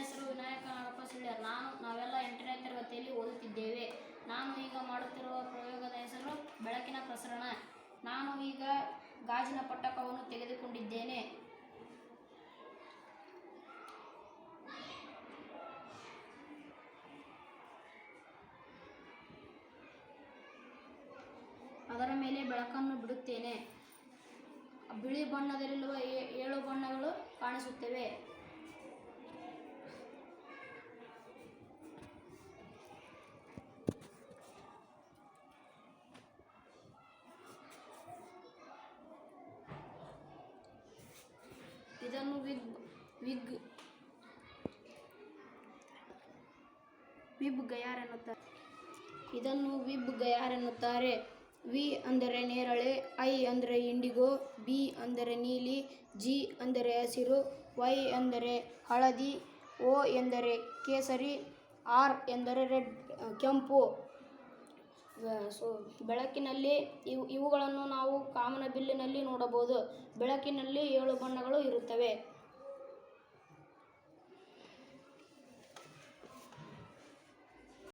ಹೆಸರು ವಿನಾಯಕ ನಾಡಪ್ಪ ಸುಳ್ಯರ್ ನಾನು ನಾವೆಲ್ಲ ಎಂಟನೇ ತರಗತಿಯಲ್ಲಿ ಓದುತ್ತಿದ್ದೇವೆ. ನಾನು ಈಗ ಮಾಡುತ್ತಿರುವ ಪ್ರಯೋಗದ ಹೆಸರು ಬೆಳಕಿನ ಪ್ರಸರಣ. ನಾನು ಈಗ ಗಾಜಿನ ಪಟ್ಟಕವನ್ನು ತೆಗೆದುಕೊಂಡಿದ್ದೇನೆ. ಅದರ ಮೇಲೆ ಬೆಳಕನ್ನು ಬಿಡುತ್ತೇನೆ. ಬಿಳಿ ಬಣ್ಣದಲ್ಲಿರುವ ಏಳು ಬಣ್ಣಗಳು ಕಾಣಿಸುತ್ತವೆ. ಇದನ್ನು ವಿಗ್ ವಿಗ್, ವಿಬ್ ಗಯಾರ್ ಎನ್ನುತ್ತಾರೆ. ಇದನ್ನು ವಿಬ್ ಗಯಾರ್ ಎನ್ನುತ್ತಾರೆ. ವಿ ಅಂದರೆ ನೇರಳೆ, ಐ ಅಂದರೆ ಇಂಡಿಗೋ, ಬಿ ಅಂದರೆ ನೀಲಿ, ಜಿ ಅಂದರೆ ಹಸಿರು, ವೈ ಎಂದರೆ ಹಳದಿ, ಓ ಎಂದರೆ ಕೇಸರಿ, ಆರ್ ಎಂದರೆ ರೆಡ್, ಕೆಂಪು. ಸೊ ಬೆಳಕಿನಲ್ಲಿ ಇವು ಇವುಗಳನ್ನು ನಾವು ಕಾಮನಬಿಲ್ಲಿನಲ್ಲಿ ನೋಡಬಹುದು. ಬೆಳಕಿನಲ್ಲಿ ಏಳು ಬಣ್ಣಗಳು ಇರುತ್ತವೆ.